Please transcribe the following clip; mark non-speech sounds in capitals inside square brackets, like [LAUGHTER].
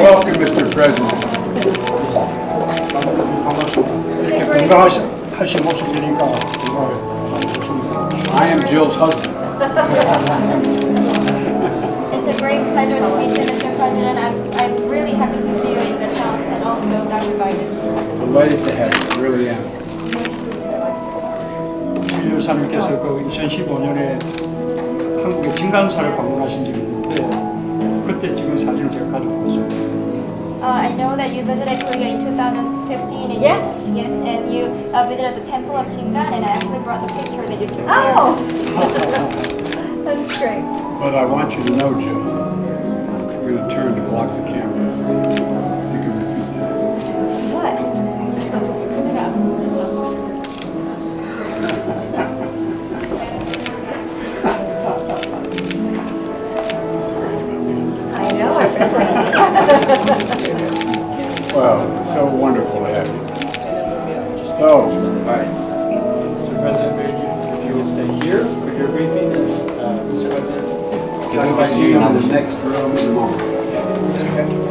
Welcome, Mr. President. I am Jill's husband. [LAUGHS] It's a great pleasure to meet you, Mr. President. I'm, I'm really happy to see you in this house and also Dr. Biden. Delighted to have you, really am. 실 여사님께서 그 2015년에 한국의 진강사를 방문하신 적이 있는데 그때 찍은 사진을 제가 가지고 왔습니다. Uh, I know that you visited Korea in 2015. And Yes. You, yes, and you uh, visited the Temple of Jingan, and I actually brought the picture that you took Oh, there. [LAUGHS] that's great. But I want you to know, Joe, I'm going to turn to block the camera. You can repeat that. What? He's afraid about. I know, I bet. Well, it's so wonderful to have you. So, Alright. So President Brady, if you will stay here for your briefing, I'll see you. In the next room